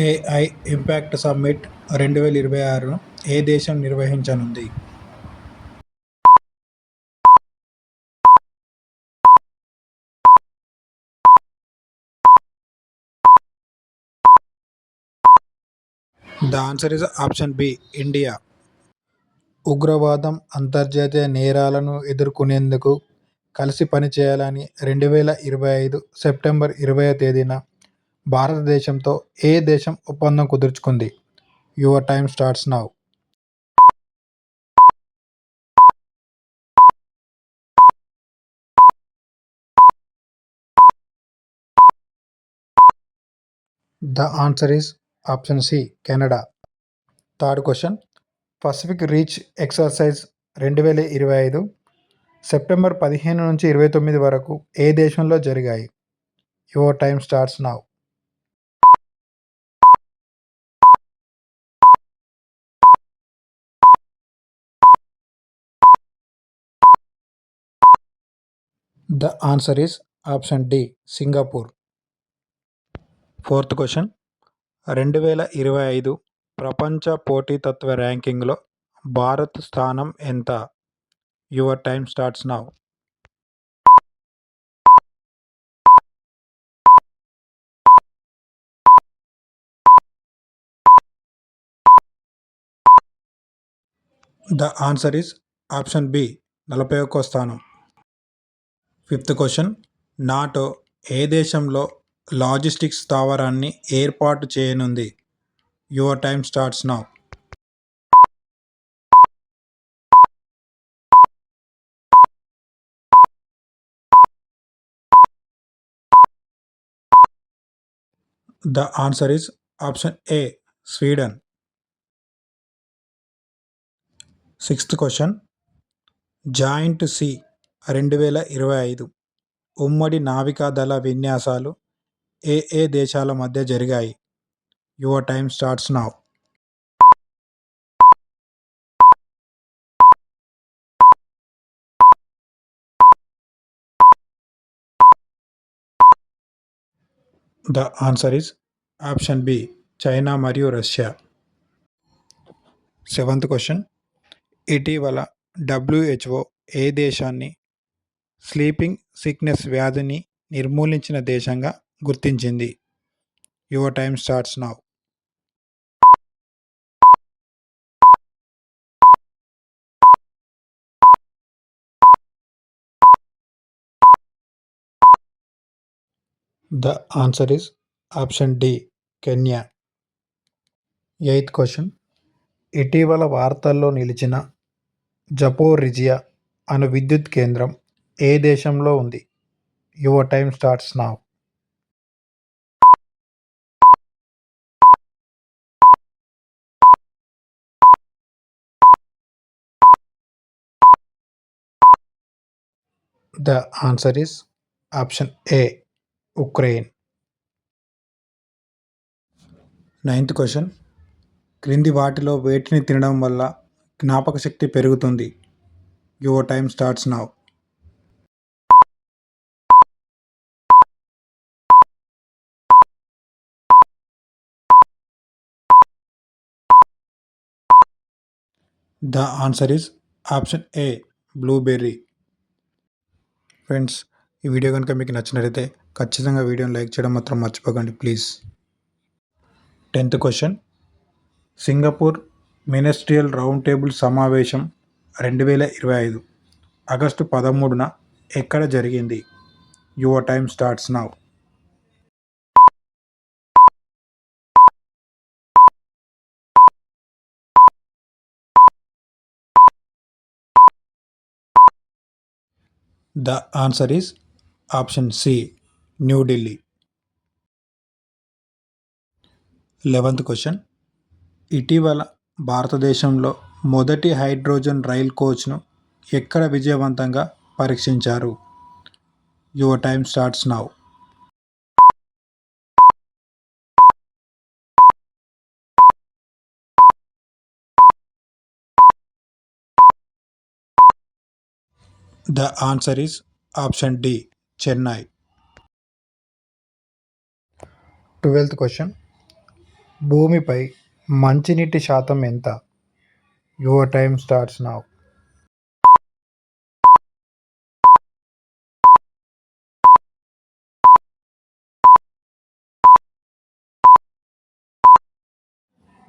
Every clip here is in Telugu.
ఏఐ ఇంపాక్ట్ సమ్మిట్ రెండు వేల ఇరవై ఆరును ఏ దేశం నిర్వహించనుంది? The answer is option B India ఉగ్రవాదం అంతర్జాతీయ నేరాలను ఎదుర్కొనేందుకు కలిసి పనిచేయాలని రెండు వేల ఇరవై ఐదు సెప్టెంబర్ ఇరవై తేదీన భారతదేశంతో ఏ దేశం ఒప్పందం కుదుర్చుకుంది? Your time starts now the answer is option C Canada third question Pacific reach exercise రెండు వేల ఇరవై ఐదు సెప్టెంబర్ పదిహేను నుంచి ఇరవై తొమ్మిది వరకు ఏ దేశంలో జరిగాయి? Your time starts now the answer is option D Singapore fourth question రెండు వేల ఇరవై ఐదు ప్రపంచ పోటీతత్వ ర్యాంకింగ్లో భారత్ స్థానం ఎంత? Your time starts now the answer is option B నలభై ఒక్క స్థానం. Fifth question. నాటో ఏ దేశంలో లాజిస్టిక్స్ స్థావరాన్ని ఏర్పాటు చేయనుంది? Your time starts now. The answer is option A Sweden. Sixth question. Joint sea రెండు వేల ఇరవై ఐదు ఉమ్మడి నావికాదళ విన్యాసాలు ఏ ఏ దేశాల మధ్య జరిగాయి? Your time starts now the answer is option B China మరియు రష్యా సెవెంత్ క్వశ్చన్ ఇటీవల డబ్ల్యూహెచ్ఓ ఏ దేశాన్ని స్లీపింగ్ సిక్నెస్ వ్యాధిని నిర్మూలించిన దేశంగా గుర్తించింది. Your time starts now. The answer is option D Kenya. Eighth question. ఇటీవల వార్తల్లో నిలిచిన జపోరిజియా అను విద్యుత్ కేంద్రం ఏ దేశంలో ఉంది? Your time starts now the answer is option A Ukraine ninth question క్రింది వాటిలో వేటిని తినడం వల్ల జ్ఞాపక శక్తి పెరుగుతుంది? Your time starts now the answer is option A blueberry friends ఈ వీడియో కనుక మీకు నచ్చినట్లయితే ఖచ్చితంగా వీడియోని లైక్ చేయడం మాత్రం మర్చిపోకండి please tenth question Singapore ministerial round table సమావేశం రెండు వేల ఇరవై ఐదు ఆగస్టు పదమూడున ఎక్కడ జరిగింది? Your time starts now the answer is option C New Delhi eleventh question. ఇటీవల భారతదేశంలో మొదటి హైడ్రోజన్ రైల్ కోచ్ను ఎక్కడ విజయవంతంగా పరీక్షించారు? Your time starts now. The answer is option D Chennai twelfth question భూమిపై మంచినీటి శాతం ఎంత? Your time starts now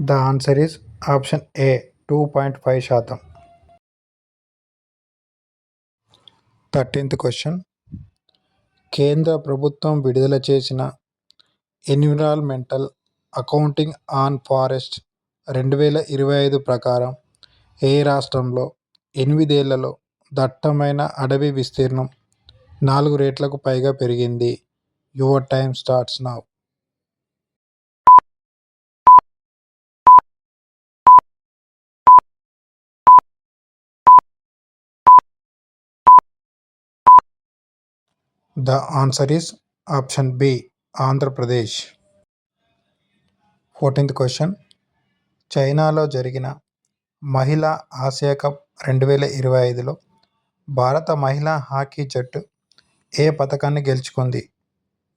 the answer is option A two point five శాతం. Thirteenth question. కేంద్ర ప్రభుత్వం విడుదల చేసిన ఎన్విరాన్మెంటల్ అకౌంటింగ్ ఆన్ ఫారెస్ట్ రెండు వేల ఇరవై ఐదు ప్రకారం ఏ రాష్ట్రంలో ఎనిమిదేళ్ళలో దట్టమైన అడవి విస్తీర్ణం నాలుగు రేట్లకు పైగా పెరిగింది? Your time starts now. The answer is option B Andhra Pradesh fourteenth question చైనాలో జరిగిన మహిళా ఆసియా కప్ రెండు వేల ఇరవై ఐదులో భారత మహిళా హాకీ జట్టు ఏ పథకాన్ని గెలుచుకుంది?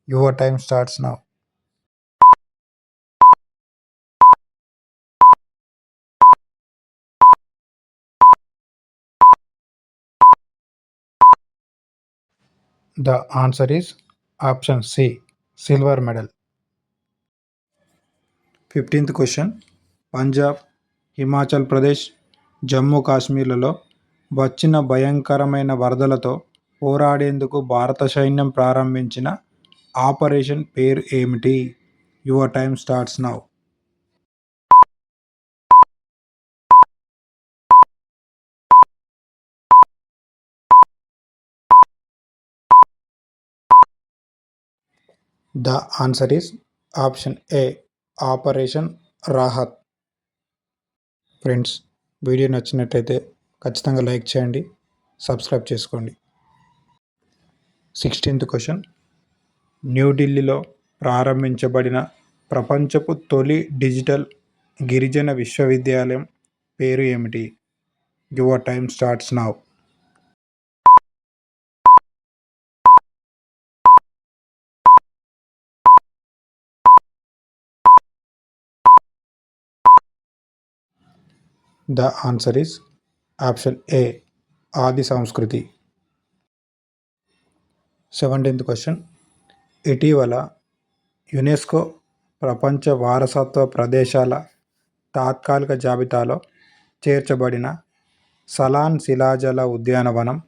Your time starts now the answer is option C silver medal. Fifteenth question. Punjab Himachal Pradesh Jammu కాశ్మీర్లలో వచ్చిన భయంకరమైన వరదలతో పోరాడేందుకు భారత సైన్యం ప్రారంభించిన ఆపరేషన్ పేరు ఏమిటి? Your time starts now. The answer is option A operation Rahat. Friends video నచ్చినట్టయితే ఖచ్చితంగా లైక్ చేయండి సబ్స్క్రైబ్ చేసుకోండి. Sixteenth question. న్యూఢిల్లీలో ప్రారంభించబడిన ప్రపంచపు తొలి డిజిటల్ గిరిజన విశ్వవిద్యాలయం పేరు ఏమిటి? Your time starts now the answer is option A Adi Sanskriti. Seventeenth question. ఇటీవల యునెస్కో ప్రపంచ వారసత్వ ప్రదేశాల తాత్కాలిక జాబితాలో చేర్చబడిన సలాన్ శిలాజల ఉద్యానవనం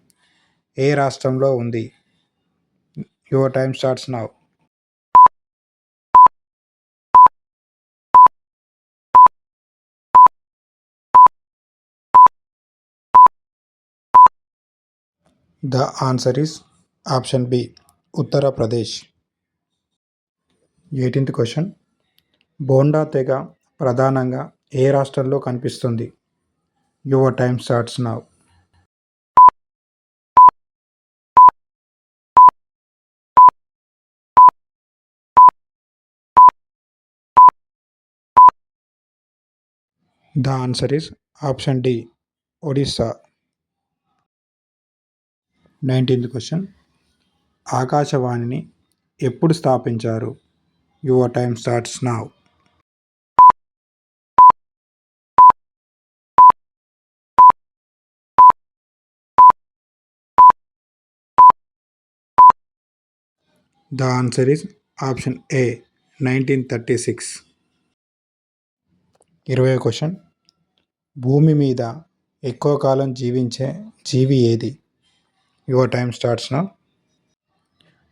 ఏ రాష్ట్రంలో ఉంది? Your time starts now. The answer is option B Uttar Pradesh eighteenth question Bonda తెగ ప్రధానంగా ఏ రాష్ట్రంలో కనిపిస్తుంది? Your time starts now the answer is option D Odisha nineteenth question. ఆకాశవాణిని ఎప్పుడు స్థాపించారు? Your time starts now the answer is option A nineteen thirty six. ఇరవై క్వశ్చన్. భూమి మీద ఎక్కువ కాలం జీవించే జీవి ఏది? Your time starts now.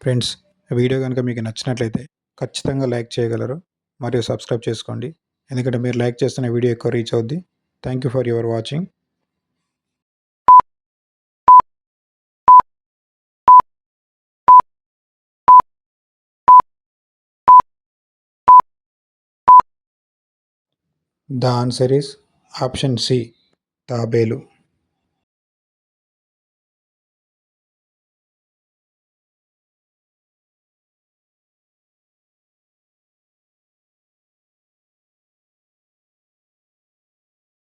Friends video కనుక మీకు నచ్చినట్లయితే ఖచ్చితంగా లైక్ చేయగలరు మరియు సబ్స్క్రైబ్ చేసుకోండి. ఎందుకంటే మీరు లైక్ చేస్తున్న వీడియో ఎక్కువ రీచ్ అవుద్ది. Thank you for your watching the answer is option C తాబేలు